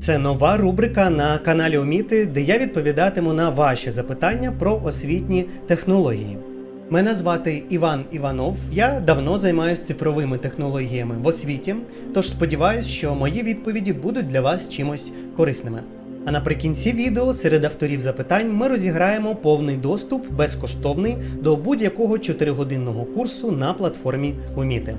Це нова рубрика на каналі Оміти, де я відповідатиму на ваші запитання про освітні технології. Мене звати Іван Іванов. Я давно займаюся цифровими технологіями в освіті, тож сподіваюся, що мої відповіді будуть для вас чимось корисними. А наприкінці відео серед авторів запитань ми розіграємо повний доступ безкоштовний до будь-якого 4-годинного курсу на платформі Уміти.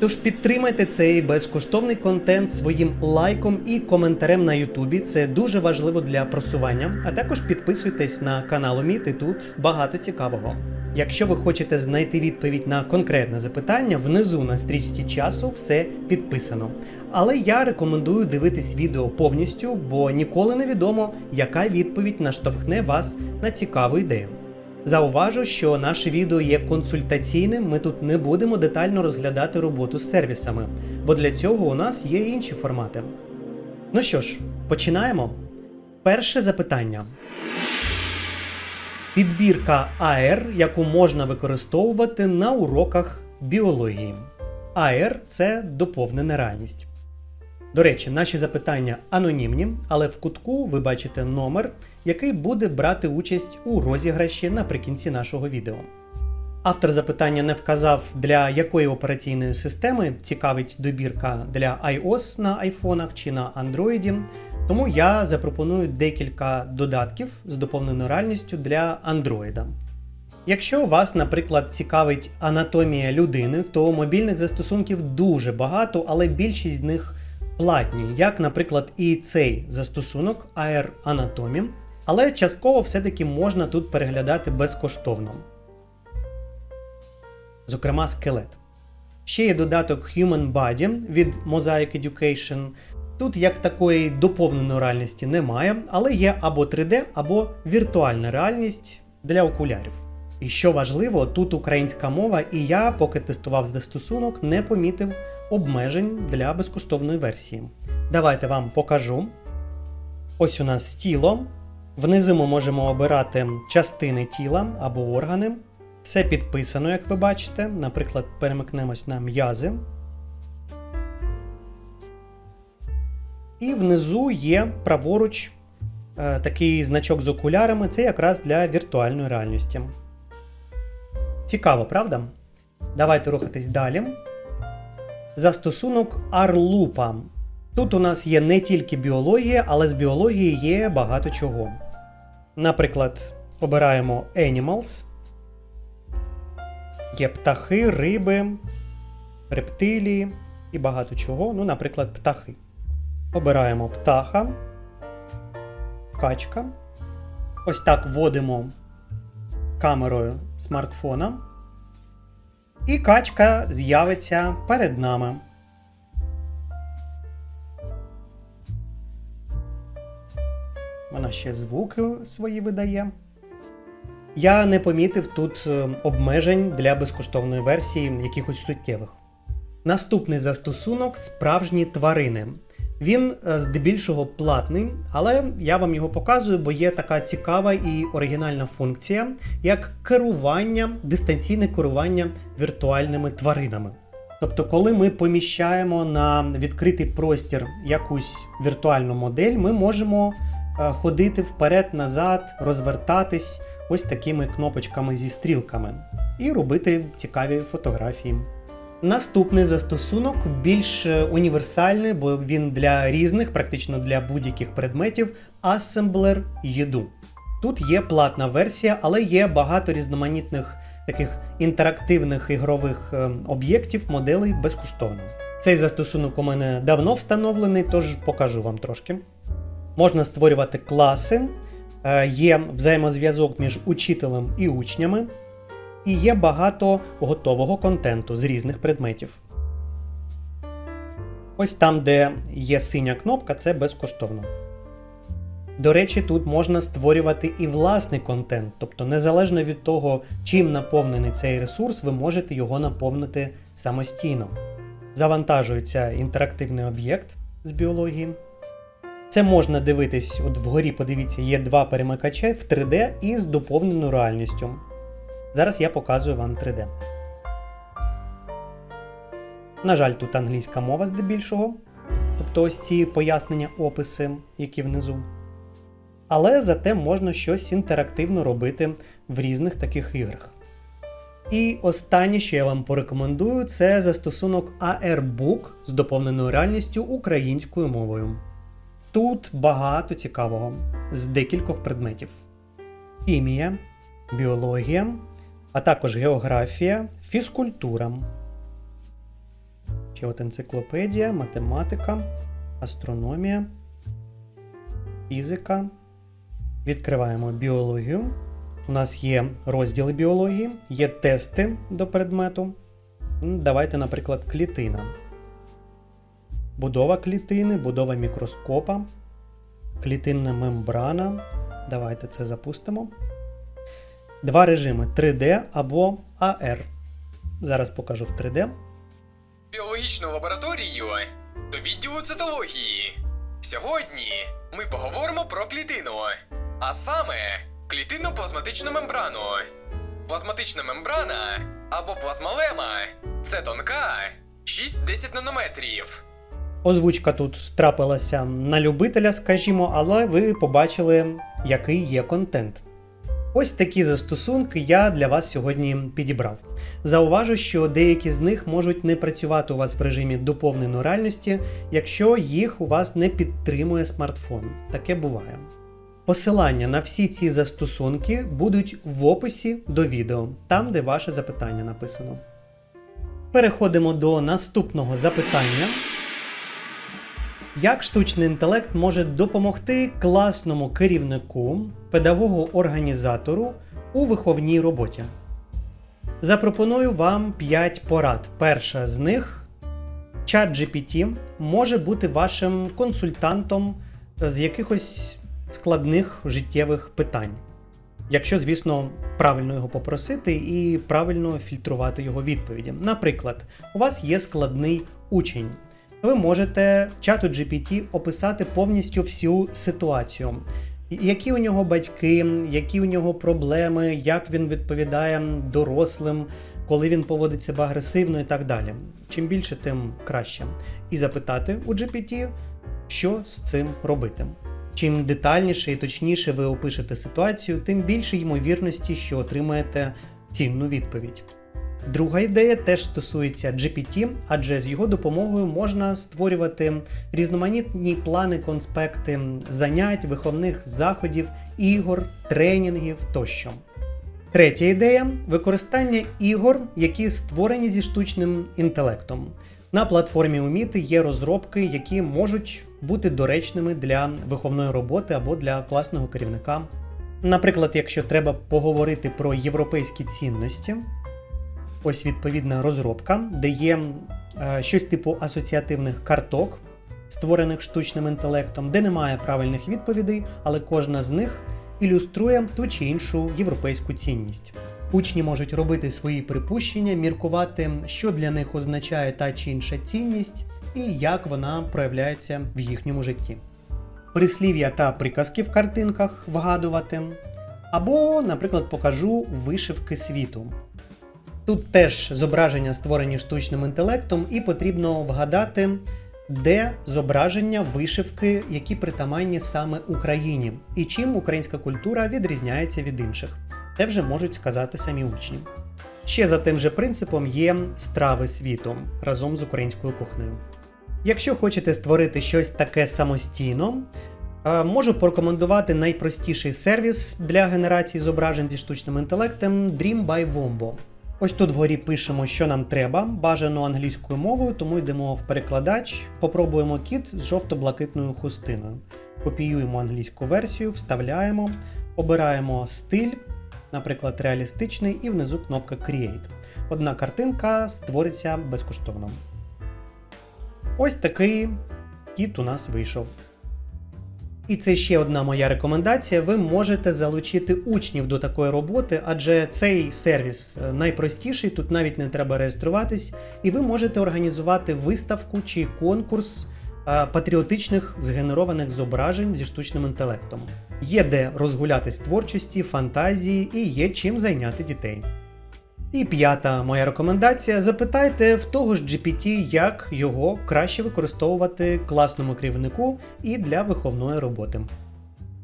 Тож підтримайте цей безкоштовний контент своїм лайком і коментарем на Ютубі. Це дуже важливо для просування. А також підписуйтесь на канал Оміти. Тут багато цікавого. Якщо ви хочете знайти відповідь на конкретне запитання, внизу на стрічці часу все підписано. Але я рекомендую дивитись відео повністю, бо ніколи не відомо, яка відповідь наштовхне вас на цікаву ідею. Зауважу, що наше відео є консультаційним. Ми тут не будемо детально розглядати роботу з сервісами, бо для цього у нас є інші формати. Ну що ж, починаємо. Перше запитання. Підбірка АР, яку можна використовувати на уроках біології. АР це доповнена реальність. До речі, наші запитання анонімні, але в кутку ви бачите номер, який буде брати участь у розіграші наприкінці нашого відео. Автор запитання не вказав, для якої операційної системи цікавить добірка для iOS на айфонах чи на Android, тому я запропоную декілька додатків з доповненою реальністю для Android. Якщо вас, наприклад, цікавить анатомія людини, то мобільних застосунків дуже багато, але більшість з них платні, як, наприклад, і цей застосунок AR Anatomy, але частково все-таки можна тут переглядати безкоштовно. Зокрема, скелет. Ще є додаток Human Body від Mosaic Education. Тут як такої доповненої реальності немає, але є або 3D, або віртуальна реальність для окулярів. І що важливо, тут українська мова, і я, поки тестував застосунок, не помітив обмежень для безкоштовної версії. Давайте вам покажу. Ось у нас тіло. Внизу ми можемо обирати частини тіла або органи. Все підписано, як ви бачите. Наприклад, перемикнемось на м'язи. І внизу є праворуч е, такий значок з окулярами. Це якраз для віртуальної реальності. Цікаво, правда? Давайте рухатись далі. Застосунок Арлупа. Тут у нас є не тільки біологія, але з біології є багато чого. Наприклад, обираємо Animals. Є птахи, риби, рептилії і багато чого. Ну, наприклад, птахи. Обираємо птаха, качка. Ось так вводимо камерою смартфона. І качка з'явиться перед нами. Вона ще звуки свої видає. Я не помітив тут е, обмежень для безкоштовної версії якихось суттєвих. Наступний застосунок справжні тварини. Він е, здебільшого платний, але я вам його показую, бо є така цікава і оригінальна функція, як керування, дистанційне керування віртуальними тваринами. Тобто, коли ми поміщаємо на відкритий простір якусь віртуальну модель, ми можемо ходити вперед-назад, розвертатись ось такими кнопочками зі стрілками і робити цікаві фотографії. Наступний застосунок більш е, універсальний, бо він для різних, практично для будь-яких предметів, Assembler Edu. Тут є платна версія, але є багато різноманітних таких інтерактивних ігрових е, об'єктів, моделей безкоштовно. Цей застосунок у мене давно встановлений, тож покажу вам трошки. Можна створювати класи, е, є взаємозв'язок між учителем і учнями і є багато готового контенту з різних предметів. Ось там, де є синя кнопка, це безкоштовно. До речі, тут можна створювати і власний контент, тобто незалежно від того, чим наповнений цей ресурс, ви можете його наповнити самостійно. Завантажується інтерактивний об'єкт з біології. Це можна дивитись, от вгорі, подивіться, є два перемикача в 3D і з доповненою реальністю. Зараз я показую вам 3D. На жаль, тут англійська мова здебільшого. тобто ось ці пояснення, описи, які внизу. Але зате можна щось інтерактивно робити в різних таких іграх. І останнє, що я вам порекомендую, це застосунок AirBook з доповненою реальністю українською мовою. Тут багато цікавого з декількох предметів: хімія, біологія, а також географія, фізкультура. Ще от енциклопедія, математика, астрономія, фізика. Відкриваємо біологію. У нас є розділи біології, є тести до предмету. Давайте, наприклад, клітина. Будова клітини, будова мікроскопа, клітинна мембрана. Давайте це запустимо. Два режими 3D або AR. Зараз покажу в 3D. біологічну лабораторію до відділу цитології. Сьогодні ми поговоримо про клітину, а саме клітинну плазматичну мембрану. Плазматична мембрана або плазмалема це тонка 6-10 нанометрів. Озвучка тут трапилася на любителя, скажімо, але ви побачили, який є контент. Ось такі застосунки я для вас сьогодні підібрав. Зауважу, що деякі з них можуть не працювати у вас в режимі доповненої реальності, якщо їх у вас не підтримує смартфон. Таке буває. Посилання на всі ці застосунки будуть в описі до відео, там де ваше запитання написано. Переходимо до наступного запитання. Як штучний інтелект може допомогти класному керівнику, педагогу-організатору у виховній роботі? Запропоную вам 5 порад. Перша з них ChatGPT може бути вашим консультантом з якихось складних життєвих питань. Якщо, звісно, правильно його попросити і правильно фільтрувати його відповіді. Наприклад, у вас є складний учень. Ви можете чату GPT описати повністю всю ситуацію. Які у нього батьки, які у нього проблеми, як він відповідає дорослим, коли він поводить себе агресивно і так далі. Чим більше, тим краще. І запитати у GPT, що з цим робити. Чим детальніше і точніше ви опишете ситуацію, тим більше ймовірності, що отримаєте цінну відповідь. Друга ідея теж стосується GPT, адже з його допомогою можна створювати різноманітні плани, конспекти занять, виховних заходів, ігор, тренінгів тощо. Третя ідея використання ігор, які створені зі штучним інтелектом. На платформі Уміти є розробки, які можуть бути доречними для виховної роботи або для класного керівника. Наприклад, якщо треба поговорити про європейські цінності, ось відповідна розробка, де є е, щось типу асоціативних карток, створених штучним інтелектом, де немає правильних відповідей, але кожна з них ілюструє ту чи іншу європейську цінність. Учні можуть робити свої припущення, міркувати, що для них означає та чи інша цінність і як вона проявляється в їхньому житті. Прислів'я та приказки в картинках вгадувати. Або, наприклад, покажу вишивки світу. Тут теж зображення створені штучним інтелектом, і потрібно вгадати, де зображення вишивки, які притаманні саме Україні, і чим українська культура відрізняється від інших. Це вже можуть сказати самі учні. Ще за тим же принципом є страви світу разом з українською кухнею. Якщо хочете створити щось таке самостійно, е, можу порекомендувати найпростіший сервіс для генерації зображень зі штучним інтелектом Dream by Wombo. Ось тут вгорі пишемо, що нам треба, бажано англійською мовою, тому йдемо в перекладач, попробуємо кіт з жовто-блакитною хустиною. Копіюємо англійську версію, вставляємо, обираємо стиль, наприклад, реалістичний, і внизу кнопка Create. Одна картинка створиться безкоштовно. Ось такий кіт у нас вийшов. І це ще одна моя рекомендація. Ви можете залучити учнів до такої роботи, адже цей сервіс е, найпростіший, тут навіть не треба реєструватись, і ви можете організувати виставку чи конкурс е, патріотичних згенерованих зображень зі штучним інтелектом. Є де розгулятись творчості, фантазії і є чим зайняти дітей. І п'ята моя рекомендація: запитайте в того ж GPT, як його краще використовувати класному керівнику і для виховної роботи.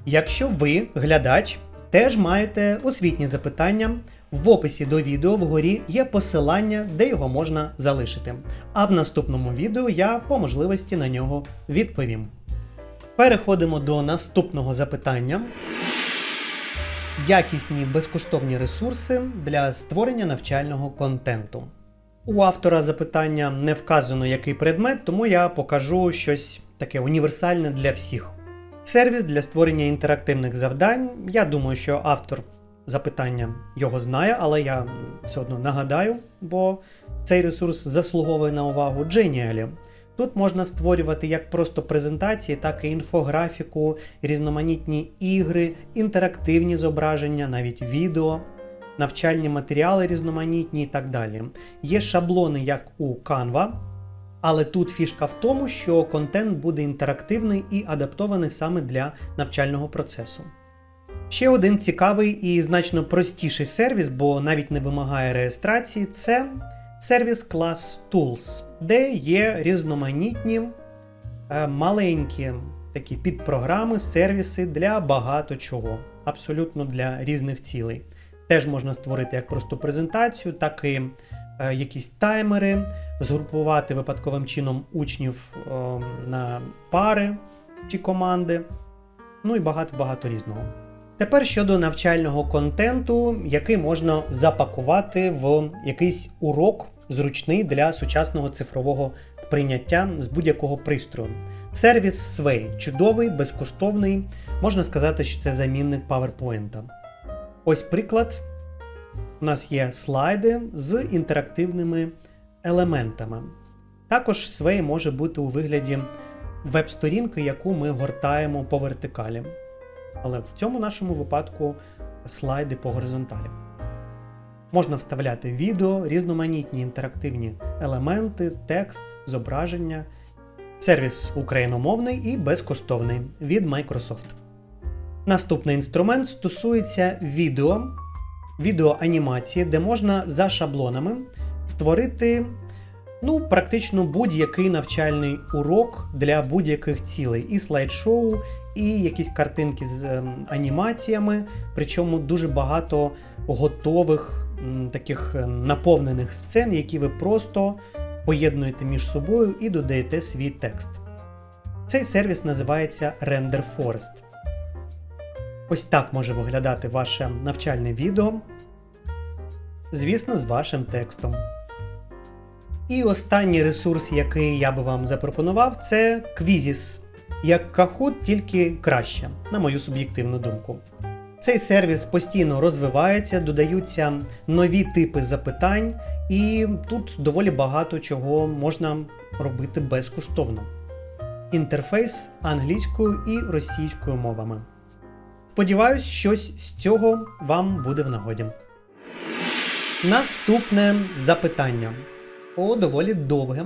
Якщо ви, глядач, теж маєте освітні запитання, в описі до відео вгорі є посилання, де його можна залишити. А в наступному відео я по можливості на нього відповім. Переходимо до наступного запитання. Якісні безкоштовні ресурси для створення навчального контенту. У автора запитання не вказано який предмет, тому я покажу щось таке універсальне для всіх. Сервіс для створення інтерактивних завдань. Я думаю, що автор запитання його знає, але я все одно нагадаю, бо цей ресурс заслуговує на увагу Genially. Тут можна створювати як просто презентації, так і інфографіку, різноманітні ігри, інтерактивні зображення, навіть відео, навчальні матеріали різноманітні і так далі. Є шаблони, як у Canva, але тут фішка в тому, що контент буде інтерактивний і адаптований саме для навчального процесу. Ще один цікавий і значно простіший сервіс, бо навіть не вимагає реєстрації, це сервіс Class Tools, де є різноманітні е, маленькі такі підпрограми, сервіси для багато чого, абсолютно для різних цілей. Теж можна створити як просто презентацію, так і е, якісь таймери, згрупувати випадковим чином учнів е, на пари чи команди, ну і багато-багато різного. Тепер щодо навчального контенту, який можна запакувати в якийсь урок зручний для сучасного цифрового сприйняття з будь-якого пристрою. Сервіс Sway чудовий, безкоштовний. Можна сказати, що це замінник PowerPoint. Ось приклад. У нас є слайди з інтерактивними елементами. Також Sway може бути у вигляді веб-сторінки, яку ми гортаємо по вертикалі. Але в цьому нашому випадку слайди по горизонталі. Можна вставляти відео, різноманітні інтерактивні елементи, текст, зображення. Сервіс україномовний і безкоштовний від Microsoft. Наступний інструмент стосується відео, відеоанімації, де можна за шаблонами створити ну, практично будь-який навчальний урок для будь-яких цілей, і слайд-шоу, і якісь картинки з ем, анімаціями, причому дуже багато готових таких е, наповнених сцен, які ви просто поєднуєте між собою і додаєте свій текст. Цей сервіс називається Render Forest. Ось так може виглядати ваше навчальне відео. Звісно, з вашим текстом. І останній ресурс, який я би вам запропонував, це Quizzes. Як Kahoot, тільки краще, на мою суб'єктивну думку. Цей сервіс постійно розвивається, додаються нові типи запитань, і тут доволі багато чого можна робити безкоштовно. Інтерфейс англійською і російською мовами. Сподіваюсь, щось з цього вам буде в нагоді. Наступне запитання. О, доволі довге.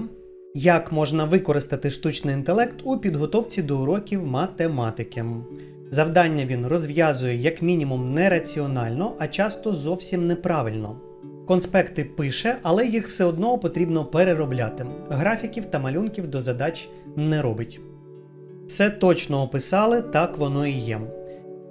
Як можна використати штучний інтелект у підготовці до уроків математики? Завдання він розв'язує як мінімум нераціонально, а часто зовсім неправильно. Конспекти пише, але їх все одно потрібно переробляти. Графіків та малюнків до задач не робить. Все точно описали, так воно і є.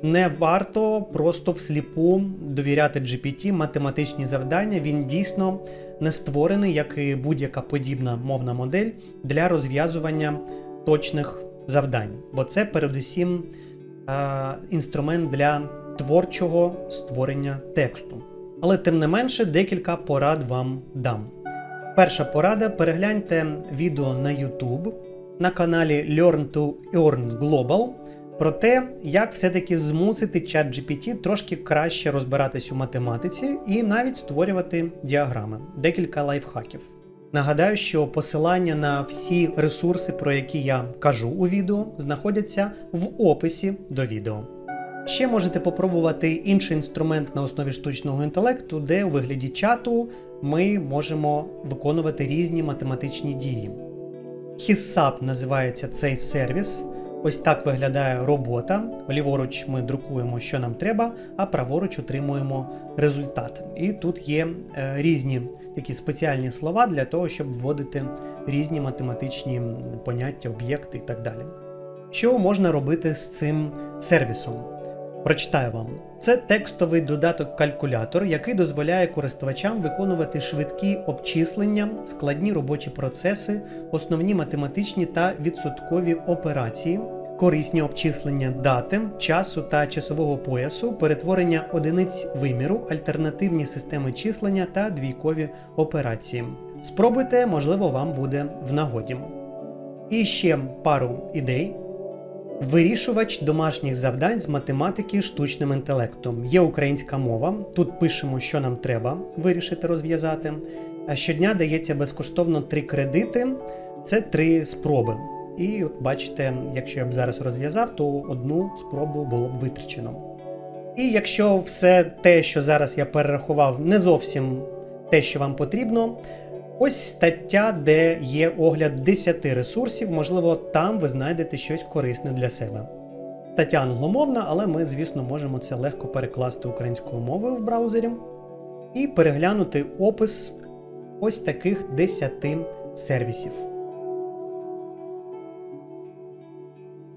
Не варто просто всліпу довіряти GPT математичні завдання. Він дійсно не створений, як і будь-яка подібна мовна модель для розв'язування точних завдань, бо це передусім інструмент для творчого створення тексту. Але тим не менше декілька порад вам дам. Перша порада: перегляньте відео на YouTube на каналі Learn to Earn Global про те, як все-таки змусити чат GPT трошки краще розбиратись у математиці і навіть створювати діаграми. Декілька лайфхаків. Нагадаю, що посилання на всі ресурси, про які я кажу у відео, знаходяться в описі до відео. Ще можете попробувати інший інструмент на основі штучного інтелекту, де у вигляді чату ми можемо виконувати різні математичні дії. HISAP називається цей сервіс. Ось так виглядає робота. Ліворуч ми друкуємо, що нам треба, а праворуч отримуємо результат. І тут є е, різні такі спеціальні слова для того, щоб вводити різні математичні поняття, об'єкти і так далі. Що можна робити з цим сервісом? Прочитаю вам. Це текстовий додаток-калькулятор, який дозволяє користувачам виконувати швидкі обчислення, складні робочі процеси, основні математичні та відсоткові операції, корисні обчислення дати, часу та часового поясу, перетворення одиниць виміру, альтернативні системи числення та двійкові операції. Спробуйте, можливо, вам буде в нагоді. І ще пару ідей. Вирішувач домашніх завдань з математики штучним інтелектом. Є українська мова. Тут пишемо, що нам треба вирішити розв'язати. А щодня дається безкоштовно три кредити. Це три спроби. І от бачите, якщо я б зараз розв'язав, то одну спробу було б витрачено. І якщо все те, що зараз я перерахував, не зовсім те, що вам потрібно, Ось стаття, де є огляд 10 ресурсів, можливо, там ви знайдете щось корисне для себе. Стаття англомовна, але ми, звісно, можемо це легко перекласти українською мовою в браузері і переглянути опис ось таких 10 сервісів.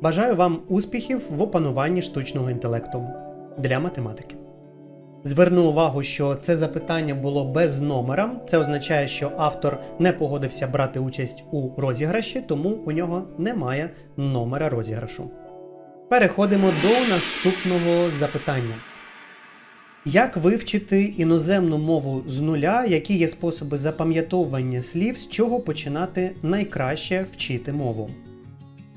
Бажаю вам успіхів в опануванні штучного інтелекту для математики. Зверну увагу, що це запитання було без номера. Це означає, що автор не погодився брати участь у розіграші, тому у нього немає номера розіграшу. Переходимо до наступного запитання. Як вивчити іноземну мову з нуля, які є способи запам'ятовування слів, з чого починати найкраще вчити мову?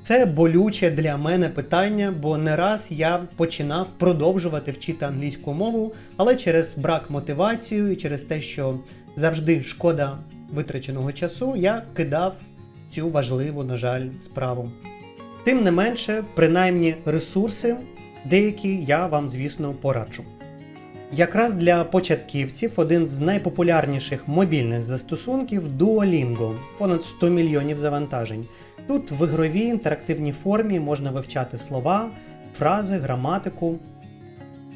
Це болюче для мене питання, бо не раз я починав продовжувати вчити англійську мову, але через брак мотивації і через те, що завжди шкода витраченого часу, я кидав цю важливу, на жаль, справу. Тим не менше, принаймні ресурси деякі я вам, звісно, пораджу. Якраз для початківців один з найпопулярніших мобільних застосунків Duolingo, понад 100 мільйонів завантажень. Тут в ігровій інтерактивній формі можна вивчати слова, фрази, граматику.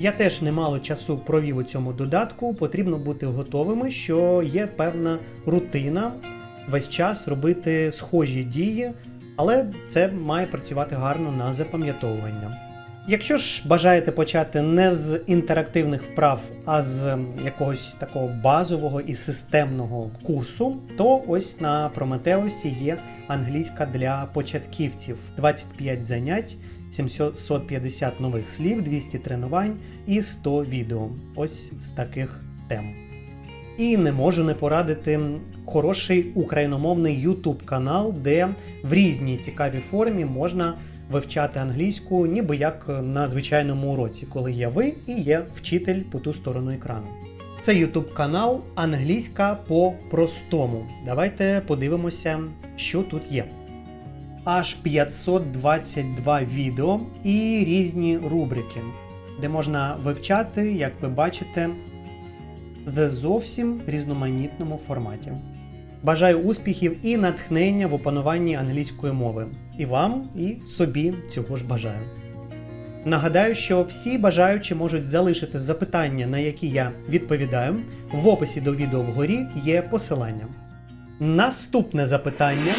Я теж немало часу провів у цьому додатку, потрібно бути готовими, що є певна рутина весь час робити схожі дії, але це має працювати гарно на запам'ятовування. Якщо ж бажаєте почати не з інтерактивних вправ, а з ем, якогось такого базового і системного курсу, то ось на Прометеусі є англійська для початківців, 25 занять, 750 нових слів, 200 тренувань і 100 відео. Ось з таких тем. І не можу не порадити хороший україномовний YouTube канал, де в різній цікавій формі можна вивчати англійську, ніби як на звичайному уроці, коли є ви і є вчитель по ту сторону екрану. Це YouTube канал Англійська по-простому. Давайте подивимося, що тут є. Аж 522 відео і різні рубрики, де можна вивчати, як ви бачите, в зовсім різноманітному форматі. Бажаю успіхів і натхнення в опануванні англійської мови. І вам, і собі цього ж бажаю. Нагадаю, що всі бажаючі можуть залишити запитання, на які я відповідаю. В описі до відео вгорі є посилання. Наступне запитання.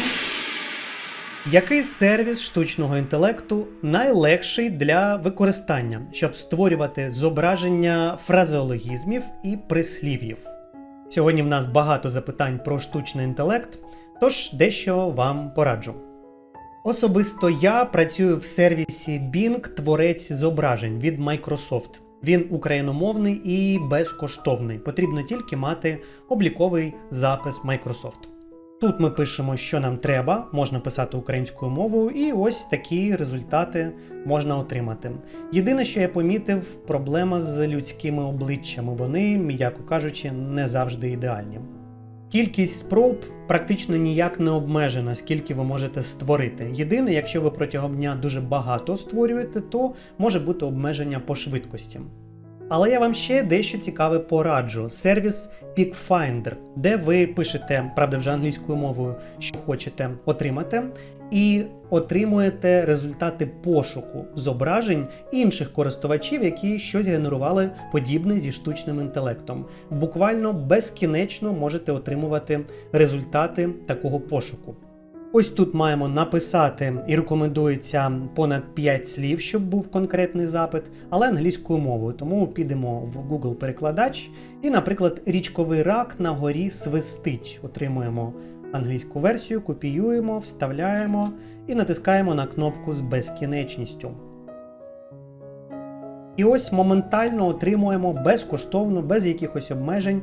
Який сервіс штучного інтелекту найлегший для використання, щоб створювати зображення фразеологізмів і прислів'їв? Сьогодні в нас багато запитань про штучний інтелект, тож дещо вам пораджу. Особисто я працюю в сервісі Bing Творець зображень від Microsoft. Він україномовний і безкоштовний. Потрібно тільки мати обліковий запис Microsoft. Тут ми пишемо, що нам треба, можна писати українською мовою, і ось такі результати можна отримати. Єдине, що я помітив, проблема з людськими обличчями. Вони, м'яко кажучи, не завжди ідеальні. Кількість спроб практично ніяк не обмежена, скільки ви можете створити. Єдине, якщо ви протягом дня дуже багато створюєте, то може бути обмеження по швидкості. Але я вам ще дещо цікаве пораджу: сервіс PickFinder, де ви пишете, правда, вже англійською мовою, що хочете отримати, і отримуєте результати пошуку зображень інших користувачів, які щось генерували подібне зі штучним інтелектом. Буквально безкінечно можете отримувати результати такого пошуку. Ось тут маємо написати і рекомендується понад 5 слів, щоб був конкретний запит, але англійською мовою. Тому підемо в Google перекладач і, наприклад, річковий рак на горі свистить. Отримуємо англійську версію, копіюємо, вставляємо і натискаємо на кнопку з безкінечністю. І ось моментально отримуємо безкоштовно, без якихось обмежень,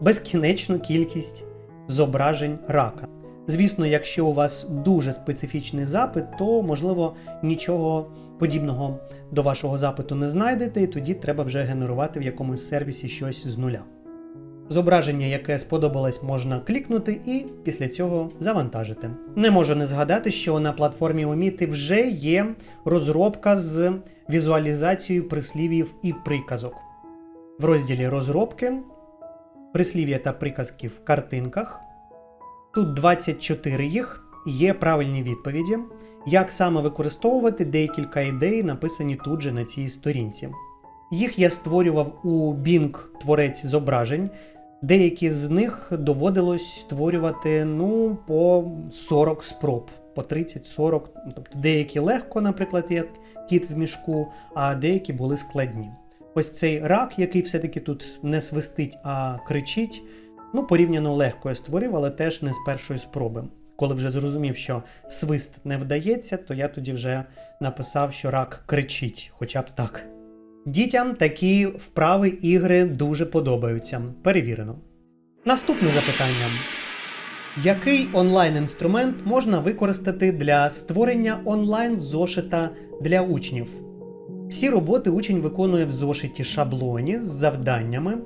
безкінечну кількість зображень рака. Звісно, якщо у вас дуже специфічний запит, то можливо нічого подібного до вашого запиту не знайдете, і тоді треба вже генерувати в якомусь сервісі щось з нуля. Зображення, яке сподобалось, можна клікнути і після цього завантажити. Не можу не згадати, що на платформі Omiti вже є розробка з візуалізацією прислів'їв і приказок. В розділі розробки прислів'я та приказки в картинках. Тут 24 їх, є правильні відповіді. Як саме використовувати декілька ідей, написані тут же на цій сторінці. Їх я створював у Bing творець зображень. Деякі з них доводилось створювати ну, по 40 спроб, по 30-40. Тобто деякі легко, наприклад, як кіт в мішку, а деякі були складні. Ось цей рак, який все-таки тут не свистить, а кричить, ну, порівняно легко я створив, але теж не з першої спроби. Коли вже зрозумів, що свист не вдається, то я тоді вже написав, що рак кричить, хоча б так. Дітям такі вправи ігри дуже подобаються. Перевірено. Наступне запитання. Який онлайн-інструмент можна використати для створення онлайн-зошита для учнів? Всі роботи учень виконує в зошиті шаблоні з завданнями,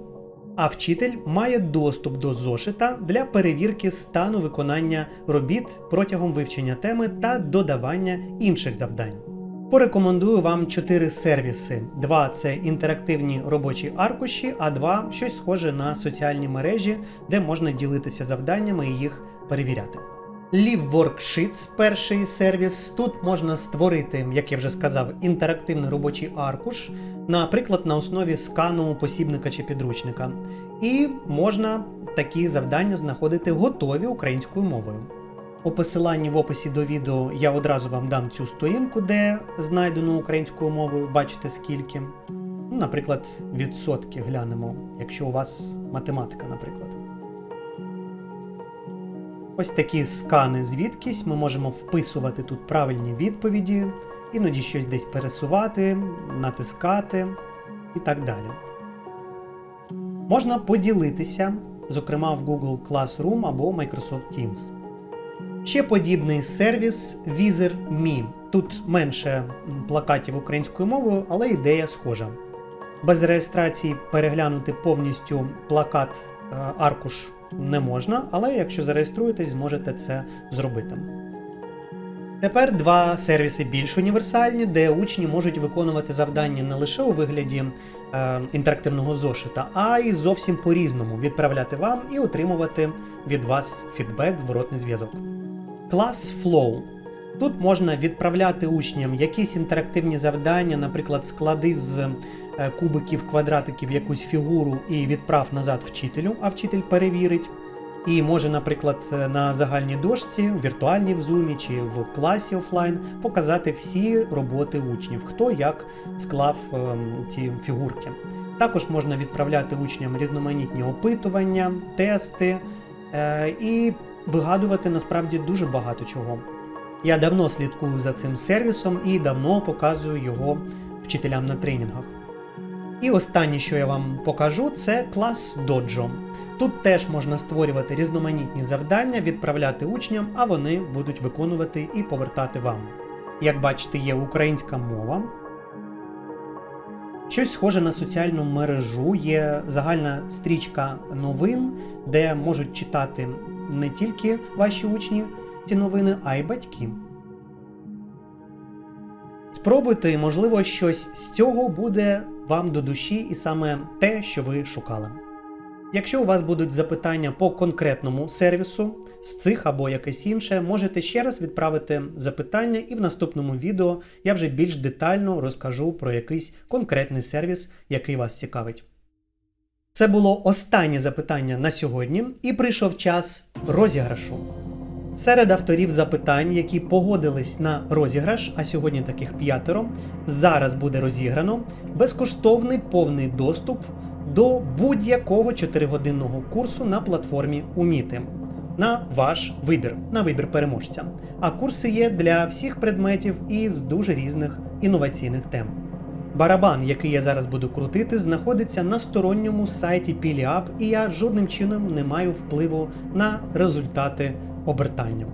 а вчитель має доступ до зошита для перевірки стану виконання робіт протягом вивчення теми та додавання інших завдань. Порекомендую вам чотири сервіси: два це інтерактивні робочі аркуші, а два щось схоже на соціальні мережі, де можна ділитися завданнями і їх перевіряти. Live Worksheets – перший сервіс. Тут можна створити, як я вже сказав, інтерактивний робочий аркуш, наприклад, на основі скану посібника чи підручника. І можна такі завдання знаходити готові українською мовою. У посиланні в описі до відео я одразу вам дам цю сторінку, де знайдено українською мовою, бачите скільки. Ну, наприклад, відсотки глянемо, якщо у вас математика, наприклад. Ось такі скани звідкись ми можемо вписувати тут правильні відповіді, іноді щось десь пересувати, натискати і так далі. Можна поділитися, зокрема в Google Classroom або Microsoft Teams. Ще подібний сервіс Vizer.me. Тут менше плакатів українською мовою, але ідея схожа. Без реєстрації переглянути повністю плакат е, аркуш не можна, але якщо зареєструєтесь, зможете це зробити. Тепер два сервіси більш універсальні, де учні можуть виконувати завдання не лише у вигляді е, інтерактивного зошита, а й зовсім по-різному відправляти вам і отримувати від вас фідбек, зворотний зв'язок. Class Flow. Тут можна відправляти учням якісь інтерактивні завдання, наприклад, склади з е, кубиків, квадратиків якусь фігуру і відправ назад вчителю, а вчитель перевірить. І може, наприклад, е, на загальній дошці, віртуальній в зумі чи в класі офлайн показати всі роботи учнів, хто як склав ем, ці фігурки. Також можна відправляти учням різноманітні опитування, тести е, і вигадувати насправді дуже багато чого. Я давно слідкую за цим сервісом і давно показую його вчителям на тренінгах. І останнє, що я вам покажу, це клас Dojo. Тут теж можна створювати різноманітні завдання, відправляти учням, а вони будуть виконувати і повертати вам. Як бачите, є українська мова. Щось схоже на соціальну мережу, є загальна стрічка новин, де можуть читати не тільки ваші учні ці новини, а й батьки. Спробуйте, і, можливо, щось з цього буде вам до душі і саме те, що ви шукали. Якщо у вас будуть запитання по конкретному сервісу з цих або якесь інше, можете ще раз відправити запитання, і в наступному відео я вже більш детально розкажу про якийсь конкретний сервіс, який вас цікавить. Це було останнє запитання на сьогодні, і прийшов час розіграшу. Серед авторів запитань, які погодились на розіграш, а сьогодні таких п'ятеро, зараз буде розіграно безкоштовний повний доступ до будь-якого 4-годинного курсу на платформі Уміти. На ваш вибір, на вибір переможця. А курси є для всіх предметів і з дуже різних інноваційних тем. Барабан, який я зараз буду крутити, знаходиться на сторонньому сайті PiliUp, і я жодним чином не маю впливу на результати обертання.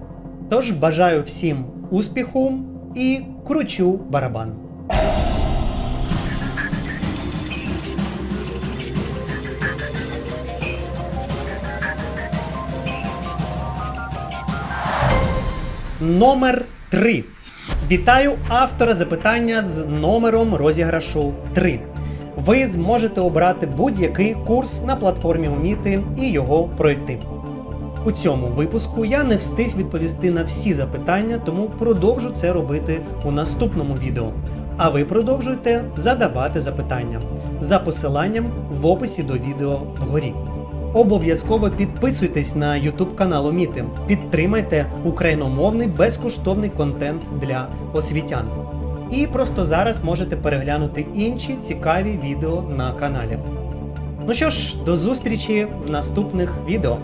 Тож бажаю всім успіху і кручу барабан. Номер 3. Вітаю автора запитання з номером розіграшу 3. Ви зможете обрати будь-який курс на платформі Уміти і його пройти. У цьому випуску я не встиг відповісти на всі запитання, тому продовжу це робити у наступному відео. А ви продовжуйте задавати запитання за посиланням в описі до відео вгорі. Обов'язково підписуйтесь на YouTube канал Уміти, підтримайте україномовний безкоштовний контент для освітян. І просто зараз можете переглянути інші цікаві відео на каналі. Ну що ж, до зустрічі в наступних відео.